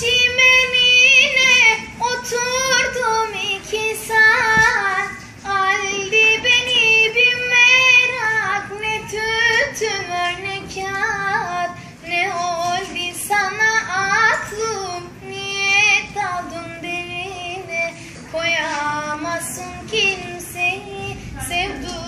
çimenine oturdum iki Aldi beni bir merak ne tütün var ne kağıt. Ne oldu sana aklım niye daldın derine Koyamazsın kimseyi sevduğunun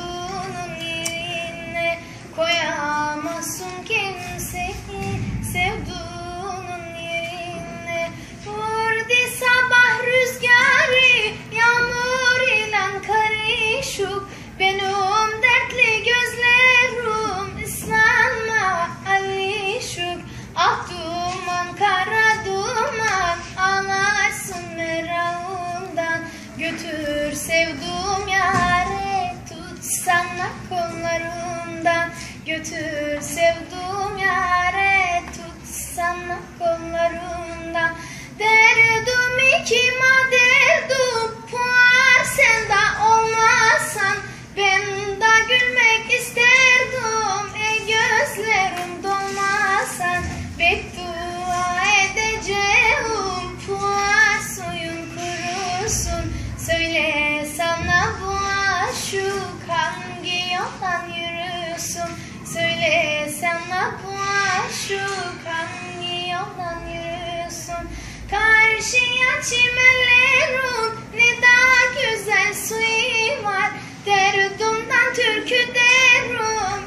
Götür sevduğum yare tutsana kollarımdan. Derdim kime derdim aşık hangi yoldan yürüsün Karşıya çimenlerin ne daha güzel suyu var. Derdumdan türkü derim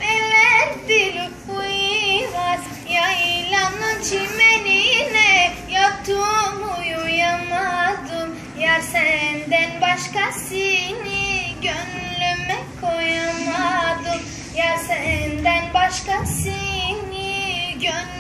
eller dili huyu var. Yaylanın çimenine yattım uyuyamadım. Yar senden başkasını gönlüme koyamadım. Yar senden başkasını gönlüme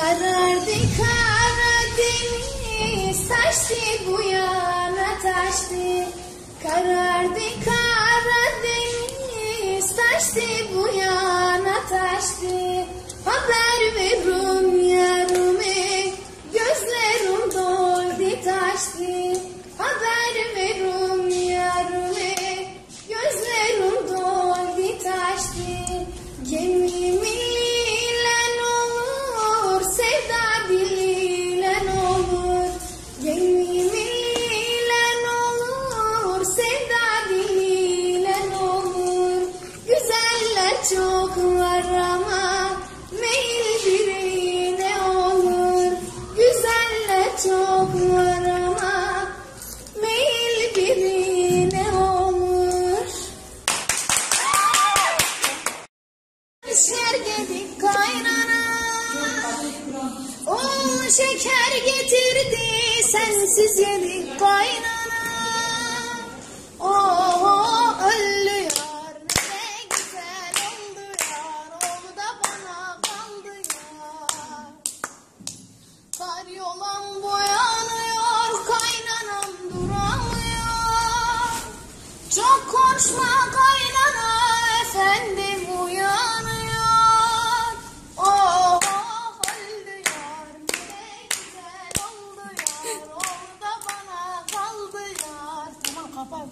Karardı Karadeniz taştı bu yana taştı. Karardı Karadeniz taştı bu yana taştı. Haber Güzeller çok var ama meyil birine olur. Güzeller çok var ama meyil birine olur. Şeker gedik kaynana O şeker getirdi sensiz yedik kaynana Konuşma kaynana efendim uyanıyor. Oh öldü yar ne güzel oldu yar. Orada bana kaldı yar. Tamam kapat.